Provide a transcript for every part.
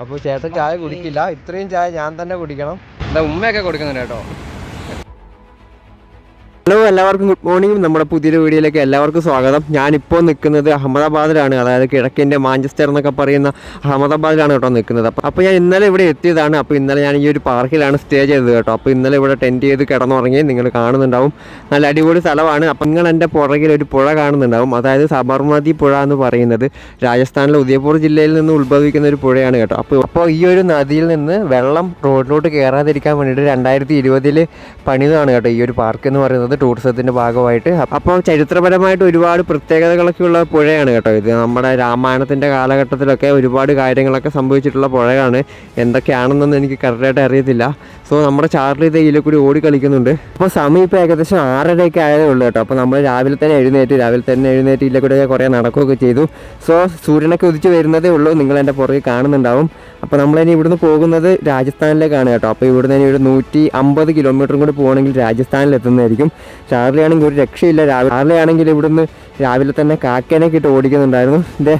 അപ്പോൾ ചേട്ടൻ ചായ കുടിക്കില്ല. ഇത്രയും ചായ ഞാൻ തന്നെ കുടിക്കണം. എന്താ ഉമ്മയൊക്കെ കൊടുക്കുന്നുണ്ട് കേട്ടോ. ഹലോ എല്ലാവർക്കും ഗുഡ് മോർണിംഗ് നമ്മുടെ പുതിയൊരു വീഡിയോയിലേക്ക് എല്ലാവർക്കും സ്വാഗതം. ഞാനിപ്പോൾ നിൽക്കുന്നത് അഹമ്മദാബാദിലാണ് അതായത് കിഴക്കിന്റെ മാഞ്ചസ്റ്റർ എന്നൊക്കെ പറയുന്ന അഹമ്മദാബാദിലാണ് കേട്ടോ നിൽക്കുന്നത്. അപ്പോൾ അപ്പോൾ ഞാൻ ഇന്നലെ ഇവിടെ എത്തിയതാണ്. അപ്പോൾ ഇന്നലെ ഞാൻ ഈ ഒരു പാർക്കിലാണ് സ്റ്റേ ചെയ്തത് കേട്ടോ. അപ്പോൾ ഇന്നലെ ഇവിടെ ടെന്റ് ചെയ്ത് കിടന്നുറങ്ങി നിങ്ങൾ കാണുന്നുണ്ടാവും. നല്ല അടിപൊളി സ്ഥലമാണ്. അപ്പോൾ നിങ്ങൾ എന്റെ പുറകിൽ ഒരു പുഴ കാണുന്നുണ്ടാവും. അതായത് സബർമതി പുഴ എന്ന് പറയുന്നത് രാജസ്ഥാനിലെ ഉദയപൂർ ജില്ലയിൽ നിന്ന് ഉത്ഭവിക്കുന്ന ഒരു പുഴയാണ് കേട്ടോ. അപ്പോൾ അപ്പോൾ ഈ ഒരു നദിയിൽ നിന്ന് വെള്ളം റോഡിലോട്ട് കയറാതിരിക്കാൻ വേണ്ടിയിട്ട് രണ്ടായിരത്തി ഇരുപതിൽ പണിതാണ് കേട്ടോ ഈ ഒരു പാർക്ക് എന്ന് പറയുന്നത്. ടൂറിസത്തിന്റെ ഭാഗമായിട്ട്. അപ്പോൾ ചരിത്രപരമായിട്ട് ഒരുപാട് പ്രത്യേകതകളൊക്കെ ഉള്ള പുഴയാണ് കേട്ടോ ഇത്. നമ്മുടെ രാമായണത്തിന്റെ കാലഘട്ടത്തിലൊക്കെ ഒരുപാട് കാര്യങ്ങളൊക്കെ സംഭവിച്ചിട്ടുള്ള പുഴയാണ്. എന്തൊക്കെയാണെന്നൊന്നും എനിക്ക് കറക്റ്റായിട്ട് അറിയത്തില്ല. സോ നമ്മുടെ ചാർലി ഇത് കൂടി ഓടി കളിക്കുന്നുണ്ട്. അപ്പോൾ സമയം ഇപ്പോൾ ഏകദേശം ആറരയൊക്കെ ആയതേ ഉള്ളൂ കേട്ടോ. അപ്പോൾ നമ്മൾ രാവിലെ തന്നെ എഴുന്നേറ്റ് രാവിലെ തന്നെ എഴുന്നേറ്റ് ഇതിലെ കൂടെ കുറേ നടക്കുകയൊക്കെ ചെയ്തു. സോ സൂര്യനൊക്കെ ഉദിച്ച് വരുന്നതേ ഉള്ളൂ. നിങ്ങൾ എന്റെ പുറകെ കാണുന്നുണ്ടാവും. അപ്പോൾ നമ്മളിനി ഇവിടുന്ന് പോകുന്നത് രാജസ്ഥാനിലേക്കാണ് കേട്ടോ. അപ്പോൾ ഇവിടുന്ന് ഇനി ഒരു നൂറ്റി അമ്പത് കിലോമീറ്ററും കൂടി പോകണമെങ്കിൽ രാജസ്ഥാനിൽ എത്തുന്നതായിരിക്കും. ചാർലി ആണെങ്കിൽ ഒരു രക്ഷയില്ല. ചാർലി ആണെങ്കിൽ ഇവിടുന്ന് രാവിലെ തന്നെ കാക്കേനൊക്കെ ഇട്ട് ഓടിക്കുന്നുണ്ടായിരുന്നു. ഇതേ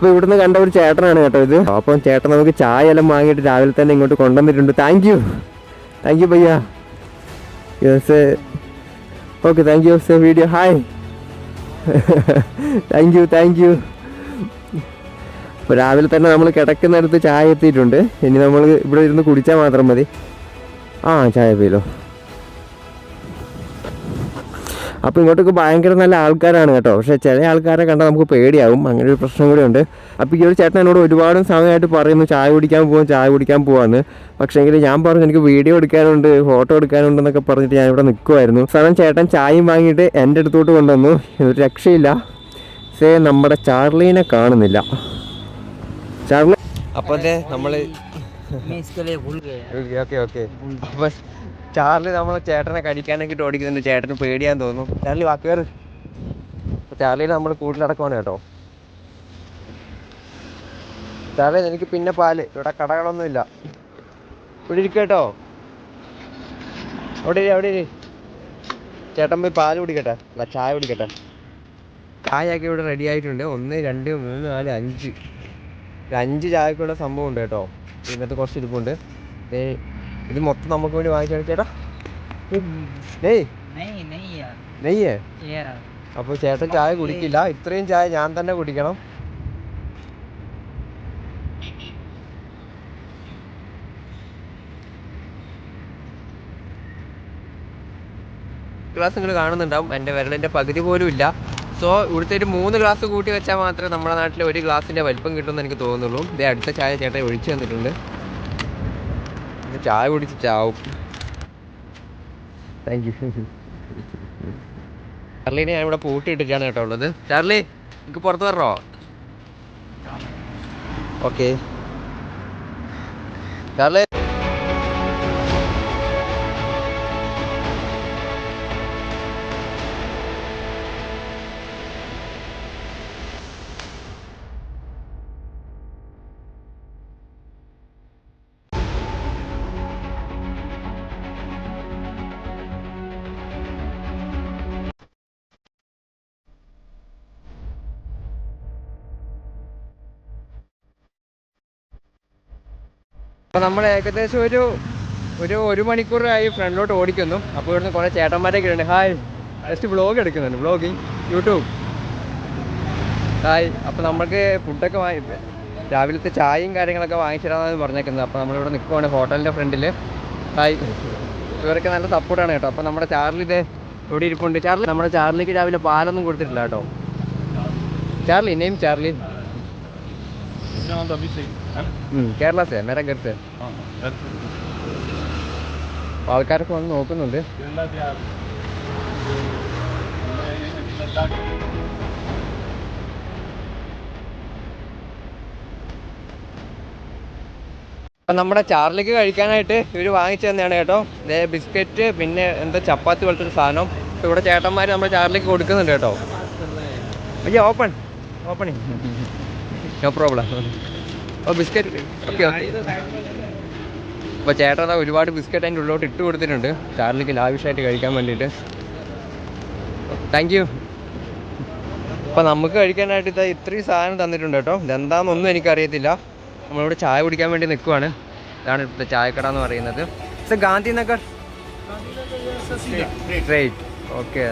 അപ്പോൾ ഇവിടുന്ന് കണ്ട ഒരു ചേട്ടനാണ് കേട്ടോ ഇത്. അപ്പം ചേട്ടൻ നമുക്ക് ചായ എല്ലാം വാങ്ങിയിട്ട് രാവിലെ തന്നെ ഇങ്ങോട്ട് കൊണ്ടുവന്നിട്ടുണ്ട്. Thank you thank you yes okay thank you video hi thank you thank you രാവിലെ തന്നെ നമ്മൾ കിടക്കുന്നിടത്ത് ചായ എത്തിയിട്ടുണ്ട്. ഇനി നമ്മൾ ഇവിടെ ഇരുന്ന് കുടിച്ചാൽ മാത്രം മതി. ആ ചായ പോയല്ലോ അപ്പോൾ ഇങ്ങോട്ടൊക്കെ ഭയങ്കര നല്ല ആൾക്കാരാണ് കേട്ടോ. പക്ഷേ ചില ആൾക്കാരെ കണ്ടാൽ നമുക്ക് പേടിയാവും. അങ്ങനെ ഒരു പ്രശ്നം കൂടെ ഉണ്ട്. അപ്പോൾ ഈ ഒരു ചേട്ടൻ എന്നോട് ഒരുപാട് സമയമായിട്ട് പറയുന്നു ചായ കുടിക്കാൻ പോകാം ചായ കുടിക്കാൻ പോകാമെന്ന് പക്ഷേ എങ്കിൽ ഞാൻ പറഞ്ഞു എനിക്ക് വീഡിയോ എടുക്കാനുണ്ട് ഫോട്ടോ എടുക്കാനുണ്ട് എന്നൊക്കെ പറഞ്ഞിട്ട് ഞാൻ ഇവിടെ നിൽക്കുമായിരുന്നു സ്ഥലം ചേട്ടൻ ചായയും വാങ്ങിയിട്ട് എന്റെ അടുത്തോട്ട് കൊണ്ടുവന്നു. ഒരു രക്ഷയില്ല. സേ നമ്മുടെ ചാർലീനെ കാണുന്നില്ല. ചാർലി അപ്പോൾ നമ്മൾ ഓക്കെ ഓക്കെ. അപ്പം ചാർലി നമ്മൾ ചേട്ടനെ കടിക്കാനൊക്കെ ഓടിക്കുന്നുണ്ട്. ചേട്ടന് പേടിയാന്ന് തോന്നുന്നു. ചാർലി വാക്ക് കയറ് ചാർലിനെ നമ്മൾ കൂട്ടിലടക്കുവാണ് കേട്ടോ. ചാർലി എനിക്ക് പിന്നെ പാൽ. ഇവിടെ കടകളൊന്നും ഇല്ല. ഇവിടെ ഇരിക്കട്ടോ കേട്ടോ. അവിടെ ഇരി, അവിടെ ഇരി. ചേട്ടൻ പോയി പാൽ കുടിക്കട്ടെ. അല്ല ചായ കുടിക്കട്ടെ. ചായയൊക്കെ ഇവിടെ റെഡി ആയിട്ടുണ്ട്. ഒന്ന് രണ്ട് മൂന്ന് നാല് അഞ്ച്. അഞ്ച് ചായക്കുള്ള സംഭവം ഉണ്ട് കേട്ടോ. ഇതിനകത്ത് കുറച്ച് ഇരിപ്പുണ്ട്. ഇത് മൊത്തം നമുക്ക് വേണ്ടി വാങ്ങിച്ചു ചേട്ടാ. നെയ്യേ. അപ്പൊ ചേട്ടൻ ചായ കുടിക്കില്ല. ഇത്രയും ചായ ഞാൻ തന്നെ കുടിക്കണം. ഗ്ലാസ് നിങ്ങൾ കാണുന്നുണ്ടാവും. എന്റെ വിരലിന്റെ പകുതി പോലും ഇല്ല. സോ ഇവിടുത്തെ ഒരു മൂന്ന് ഗ്ലാസ് കൂട്ടി വെച്ചാൽ മാത്രമേ നമ്മുടെ നാട്ടിലെ ഒരു ഗ്ലാസിന്റെ വലിപ്പം കിട്ടുമെന്ന് എനിക്ക് തോന്നുന്നുള്ളൂ. ഇതേ അടുത്ത ചായ ചേട്ടൻ ഒഴിച്ചു തന്നിട്ടുണ്ട്. ചായ കുടിച്ച് ചാവും. താങ്ക് യു ചാർലിനെ ഞാൻ ഇവിടെ പൂട്ടിയിട്ടിട്ടാണ് കേട്ടോ ഉള്ളത്. ചാർലി എനിക്ക് പുറത്ത് വരണോ? Okay Charlie. അപ്പോൾ നമ്മൾ ഏകദേശം ഒരു ഒരു ഒരു മണിക്കൂറായി ഫ്രണ്ടിലോട്ട് ഓടിക്കുന്നു. അപ്പോൾ ഇവിടുന്ന് കുറേ ചേട്ടന്മാരൊക്കെ ഉണ്ട് ഹായ് ജസ്റ്റ് വ്ളോഗ് എടുക്കുന്നുണ്ട്. വ്ളോഗിങ് യൂട്യൂബ് ഹായ് അപ്പോൾ നമ്മൾക്ക് ഫുഡൊക്കെ വാങ്ങി രാവിലത്തെ ചായയും കാര്യങ്ങളൊക്കെ വാങ്ങിച്ചിടാന്നാണ് പറഞ്ഞേക്കുന്നത്. അപ്പോൾ നമ്മളിവിടെ നിൽക്കുവാണ് ഹോട്ടലിന്റെ ഫ്രണ്ടിൽ ഹായ് ഇവരൊക്കെ നല്ല സപ്പോർട്ടാണ് കേട്ടോ. അപ്പോൾ നമ്മുടെ ചാർലി ഇവിടെ ഇരിപ്പുണ്ട്. ചാർലി നമ്മുടെ ചാർലിക്ക് രാവിലെ പാലൊന്നും കൊടുത്തിട്ടില്ല കേട്ടോ. Charlie name Charlie. കേരള സേ മേരാ ആൾക്കാരൊക്കെ വന്ന് നോക്കുന്നുണ്ട്. നമ്മുടെ ചാർലിക്ക് കഴിക്കാനായിട്ട് ഇവർ വാങ്ങിച്ചു തന്നെയാണ് കേട്ടോ. ബിസ്ക്കറ്റ് പിന്നെ എന്താ ചപ്പാത്തി പോലത്തെ ഒരു സാധനം. ഇവിടെ ചേട്ടന്മാർ നമ്മുടെ ചാർലിക്ക് കൊടുക്കുന്നുണ്ട് കേട്ടോ. അയ്യോ ഓപ്പൺ ഓപ്പണിങ് നോ പ്രോബ്ലം ഓ ബിസ്ക്കറ്റ് ഓക്കെ ഓക്കെ. അപ്പോൾ ചേട്ടൻ ഒരുപാട് ബിസ്ക്കറ്റ് അതിന്റെ ഉള്ളിലോട്ട് ഇട്ട് കൊടുത്തിട്ടുണ്ട്. ചാർലിക്ക് ലാവിഷായിട്ട് കഴിക്കാൻ വേണ്ടിയിട്ട്. താങ്ക് യു അപ്പോൾ നമുക്ക് കഴിക്കാനായിട്ട് ഇതാ ഇത്രയും സാധനം തന്നിട്ടുണ്ട് കേട്ടോ. ഇതെന്താണെന്നൊന്നും എനിക്കറിയത്തില്ല. നമ്മളിവിടെ ചായ കുടിക്കാൻ വേണ്ടി നിൽക്കുവാണ്. ഇതാണ് ഇവിടുത്തെ ചായക്കട എന്ന് പറയുന്നത്. ഇത് ഗാന്ധി നഗർ സ്ട്രേറ്റ് ഓക്കെ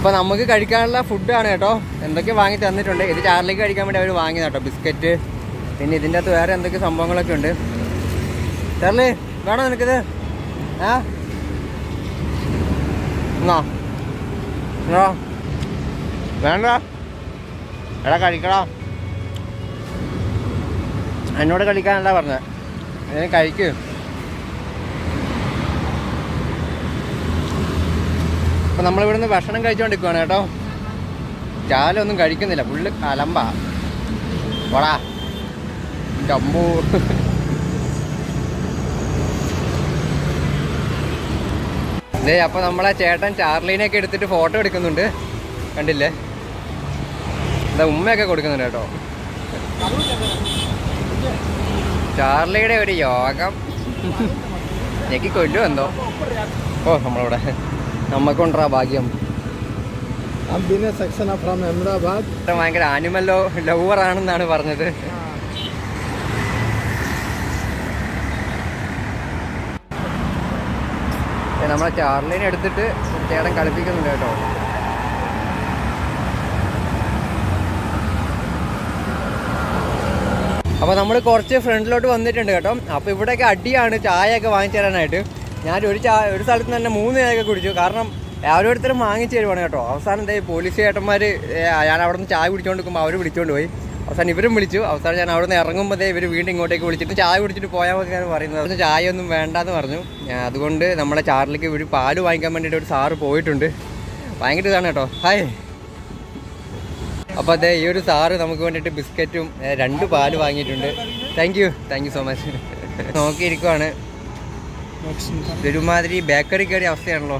അപ്പോൾ നമുക്ക് കഴിക്കാനുള്ള ഫുഡാണ് കേട്ടോ. എന്തൊക്കെ വാങ്ങി തന്നിട്ടുണ്ട്. ഇത് ചാർലിക്ക് കഴിക്കാൻ വേണ്ടി അവർ വാങ്ങിയത് കേട്ടോ ബിസ്ക്കറ്റ്. പിന്നെ ഇതിന്റെ അകത്ത് വേറെ എന്തൊക്കെ സംഭവങ്ങളൊക്കെ ഉണ്ട്. ചാർലി വേണോ നിനക്കിത്? ആ? എന്നാ? എന്നാ? വേണ്ട. എടാ കഴിക്കടാ. എന്നോട് കഴിക്കാനല്ല പറഞ്ഞത് ഇതിന് കഴിക്കൂ. അപ്പം നമ്മളിവിടുന്ന് ഭക്ഷണം കഴിച്ചോണ്ടിരിക്കുവാണ് കേട്ടോ. ചാലൊന്നും കഴിക്കുന്നില്ല. ഫുള്ള് കലമ്പാ. പോടാ. ചമ്പൂ. ഇതേ അപ്പോൾ നമ്മളെ ചേട്ടൻ ചാർലീനെയൊക്കെ എടുത്തിട്ട് ഫോട്ടോ എടുക്കുന്നുണ്ട്. കണ്ടില്ലേ? എന്താ ഉമ്മയൊക്കെ കൊടുക്കുന്നുണ്ട് കേട്ടോ. ചാർലിയുടെ ഒരു യോഗം. ഞെക്കി കൊല്ലും എന്തോ ഓ നമ്മളിവിടെ. നമ്മക്കൊണ്ടാ ഭാഗ്യം. ചേട്ടൻ ഭയങ്കര ആനിമൽ ലവർ ആണെന്നാണ് പറഞ്ഞത്. നമ്മളെ ചാർലിനെ എടുത്തിട്ട് ചേട്ടൻ കളിപ്പിക്കുന്നുണ്ട് കേട്ടോ. അപ്പോൾ നമ്മൾ കുറച്ച് ഫ്രണ്ടിലോട്ട് വന്നിട്ടുണ്ട് കേട്ടോ. അപ്പോൾ ഇവിടെയൊക്കെ അടിയാണ് ചായയൊക്കെ വാങ്ങിച്ചു തരാനായിട്ട് ഞാൻ ഒരു ചാ ഒരു സ്ഥലത്ത് തന്നെ മൂന്ന് ചായയൊക്കെ കുടിച്ചു. കാരണം ഓരോരുത്തരും വാങ്ങിച്ചു തരുവാണ് കേട്ടോ. അവസാനം എന്താ പോലീസ് ചേട്ടന്മാർ ഞാൻ അവിടെ നിന്ന് ചായ കുടിച്ചുകൊണ്ട് നിൽക്കുമ്പോൾ അവർ വിളിച്ചുകൊണ്ട് പോയി. അവസാനം ഇവരും വിളിച്ചു. അവസാനം ഞാൻ അവിടെ നിന്ന് ഇറങ്ങുമ്പോഴേ ഇവർ വീണ്ടും ഇങ്ങോട്ടേക്ക് വിളിച്ചിട്ട് ചായ കുടിച്ചിട്ട് പോയാൽ മതി എന്നാണ് പറയുന്നത്. ചായ ഒന്നും വേണ്ടാന്ന് പറഞ്ഞു. അതുകൊണ്ട് നമ്മളെ ചാറിലേക്ക് ഒരു പാൽ വാങ്ങിക്കാൻ വേണ്ടിയിട്ട് ഒരു സാറ് പോയിട്ടുണ്ട്. ഭയങ്കര ഇതാണ് കേട്ടോ. ഹായ് അപ്പോൾ അതെ ഈ ഒരു സാറ് നമുക്ക് വേണ്ടിയിട്ട് ബിസ്ക്കറ്റും രണ്ട് പാൽ വാങ്ങിയിട്ടുണ്ട്. Thank you thank you so much നോക്കിയിരിക്കുവാണ്. ഒരുമാതിരി ബേക്കറി കയറിയ അവസ്ഥയാണല്ലോ.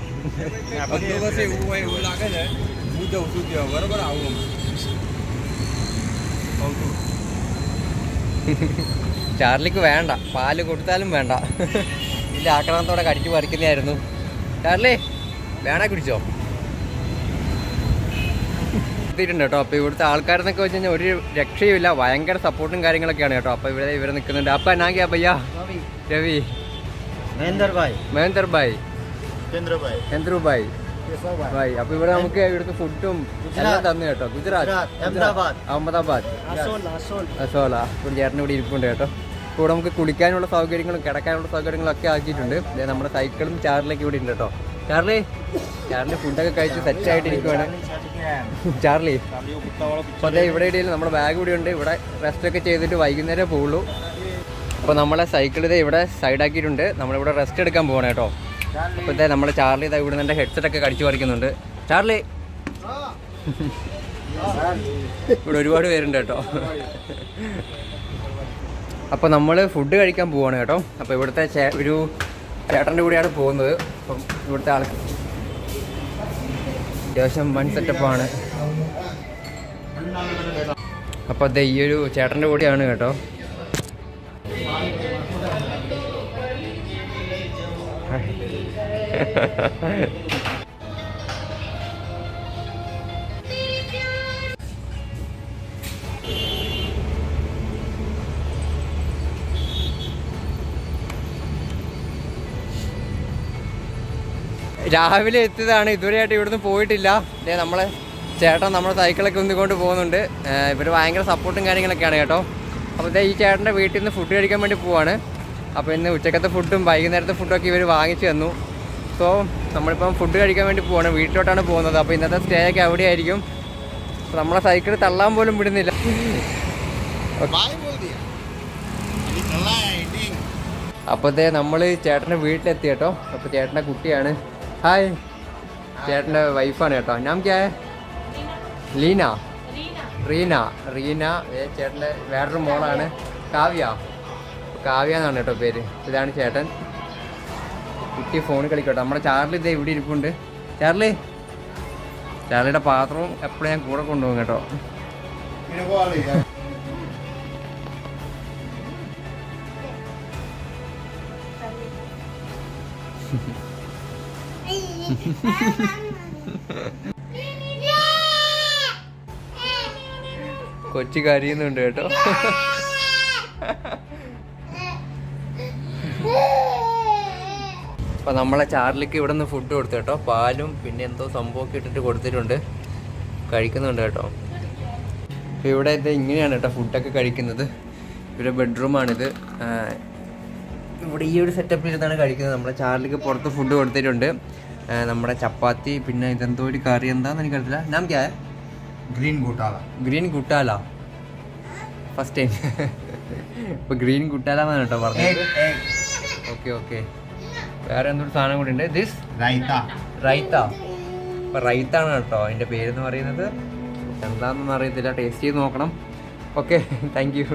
ചാർലിക്ക് വേണ്ട പാൽ കൊടുത്താലും വേണ്ട. ഇല്ല ആക്രമണത്തോടെ കടിച്ചു പറിക്കുന്നതായിരുന്നു. ചാർലി വേണ കുടിച്ചോ? എത്തിയിട്ടുണ്ട് കേട്ടോ അപ്പോൾ ഇവിടുത്തെ ആൾക്കാരെന്നൊക്കെ വെച്ച് കഴിഞ്ഞാൽ ഒരു രക്ഷയുമില്ല. ഭയങ്കര സപ്പോർട്ടും കാര്യങ്ങളൊക്കെയാണ് കേട്ടോ. അപ്പോൾ ഇവിടെ ഇവരെ നിൽക്കുന്നുണ്ട് അപ്പം എന്നാ ഭയ്യ Ravi. Mahendra bhai. Mahender bhai Kendra bhai അപ്പോൾ ഇവിടെ നമുക്ക് ഇവിടുത്തെ ഫുഡും എല്ലാം തന്നു കേട്ടോ. ഗുജറാത്ത്. അഹമ്മദാബാദ്. അസോല ഒരു ചേട്ടൻ ഇവിടെ ഇരിപ്പുണ്ട് കേട്ടോ. ഇവിടെ നമുക്ക് കുളിക്കാനുള്ള സൗകര്യങ്ങളും കിടക്കാനുള്ള സൗകര്യങ്ങളും ഒക്കെ ആക്കിയിട്ടുണ്ട്. നമ്മുടെ സൈക്കിളും ചാറിലേക്ക് ഇവിടെ ഉണ്ട് കേട്ടോ. ചാർലി ചാർലി ഫുഡൊക്കെ കഴിച്ച് സെറ്റ് ആയിട്ട് ഇരിക്കുവാണ്. ചാർലി അപ്പോൾ അതേ ഇവിടെ ഇടയിൽ നമ്മുടെ ബാഗ് ഇവിടെ ഉണ്ട്. ഇവിടെ റെസ്റ്റ് ഒക്കെ ചെയ്തിട്ട് വൈകുന്നേരം പോവുള്ളൂ. അപ്പോൾ നമ്മളെ സൈക്കിൾ ഇത് ഇവിടെ സൈഡാക്കിയിട്ടുണ്ട് നമ്മളിവിടെ റെസ്റ്റ് എടുക്കാൻ പോകണം കേട്ടോ. അപ്പോൾ ഇതേ നമ്മുടെ ചാർലി ഇതാ ഇവിടെ നിന്നെ ഹെഡ്സെറ്റ് ഒക്കെ കടിച്ചു പറിക്കുന്നുണ്ട്. ചാർലി! ഇവിടെ ഒരുപാട് പേരുണ്ട് കേട്ടോ. അപ്പോൾ നമ്മൾ ഫുഡ് കഴിക്കാൻ പോവാണ് കേട്ടോ. അപ്പോൾ ഇവിടുത്തെ ഒരു ചേട്ടന്റെ കൂടെയാണ് പോകുന്നത്. അപ്പം ഇവിടുത്തെ ആൾ അത്യാവശ്യം വൺ സെറ്റപ്പാണ് അപ്പോൾ അത് ഈ ഒരു ചേട്ടന്റെ കൂടെയാണ് കേട്ടോ. രാവിലെ എത്തിയതാണ്. ഇതുവരെയായിട്ട് ഇവിടുന്ന് പോയിട്ടില്ല. ദേ നമ്മളെ ചേട്ടൻ നമ്മുടെ സൈക്കിളൊക്കെ ഒന്നിക്കൊണ്ട് പോകുന്നുണ്ട്. ഇവർ ഭയങ്കര സപ്പോർട്ടും കാര്യങ്ങളൊക്കെയാണ് കേട്ടോ. അപ്പോൾ ഈ ചേട്ടന്റെ വീട്ടിൽ നിന്ന് ഫുഡ് കഴിക്കാൻ വേണ്ടി പോവാണ്. അപ്പോൾ ഇന്ന് ഉച്ചക്കത്തെ ഫുഡും വൈകുന്നേരത്തെ ഫുഡും ഒക്കെ ഇവർ വാങ്ങിച്ചു തന്നു. സോ നമ്മളിപ്പം ഫുഡ് കഴിക്കാൻ വേണ്ടി പോവാണ്. വീട്ടിലോട്ടാണ് പോകുന്നത്. അപ്പോൾ ഇന്നത്തെ സ്റ്റേ ഒക്കെ അവിടെ ആയിരിക്കും നമ്മളെ സൈക്കിൾ തള്ളാൻ പോലും വിടുന്നില്ല. അപ്പോഴത്തെ നമ്മൾ ചേട്ടന്റെ വീട്ടിലെത്തി കേട്ടോ. അപ്പോൾ ചേട്ടന്റെ കുട്ടിയാണ്. ഹായ്. ചേട്ടന്റെ വൈഫാണ് കേട്ടോ. ഞാൻ ക്യാ? ലീന. റീന. റീന ഏ ചേട്ടന്റെ വേറൊരു മോളാണ്. കാവ്യ. കാവ്യ എന്നാണ് കേട്ടോ പേര്. ഇതാണ് ചേട്ടൻ. കുട്ടി ഫോണിൽ കളിക്കട്ടോ. നമ്മുടെ ചാർലി ഇതേ ഇവിടെ ഇരിപ്പുണ്ട്. ചാർലി. ചാർലിയുടെ പാത്രവും എപ്പോഴും ഞാൻ കൂടെ കൊണ്ടുപോകും കേട്ടോ. കൊച്ചു കരയുന്നുണ്ട് കേട്ടോ. അപ്പോൾ നമ്മളെ ചാർലിക്ക് ഇവിടെ നിന്ന് ഫുഡ് കൊടുത്തു കേട്ടോ. പാലും പിന്നെ എന്തോ സംഭവമൊക്കെ ഇട്ടിട്ട് കൊടുത്തിട്ടുണ്ട്. കഴിക്കുന്നുണ്ട് കേട്ടോ. അപ്പോൾ ഇവിടെ ഇത് ഇങ്ങനെയാണ് കേട്ടോ ഫുഡൊക്കെ കഴിക്കുന്നത്. ഇവിടെ ബെഡ്റൂമാണിത് ഇവിടെ ഈ ഒരു സെറ്റപ്പിൽ ഇരുന്നാണ് കഴിക്കുന്നത്. നമ്മുടെ ചാർലിക്ക് പുറത്ത് ഫുഡ് കൊടുത്തിട്ടുണ്ട്. നമ്മുടെ ചപ്പാത്തി പിന്നെ ഇതെന്തോ ഒരു കറി എന്താന്ന് എനിക്കറിയില്ല നാം ക്യാ? ഗ്രീൻ ഗുട്ടാല ഗ്രീൻ ഗുട്ടാല ഫസ്റ്റ് ടൈം ഇപ്പം ഗ്രീൻ കൂട്ടാല കേട്ടോ പറഞ്ഞത്. ഓക്കെ ഓക്കെ വേറെ എന്തൊരു സാധനം കൂടി ഉണ്ട്? ദിസ് റൈത്ത റൈത്ത. അപ്പൊ റൈത്ത ആണ് കേട്ടോ അതിന്റെ പേരെന്ന് പറയുന്നത്. എന്താണെന്നൊന്നും അറിയത്തില്ല. ടേസ്റ്റ് ചെയ്ത് നോക്കണം. Okay thank U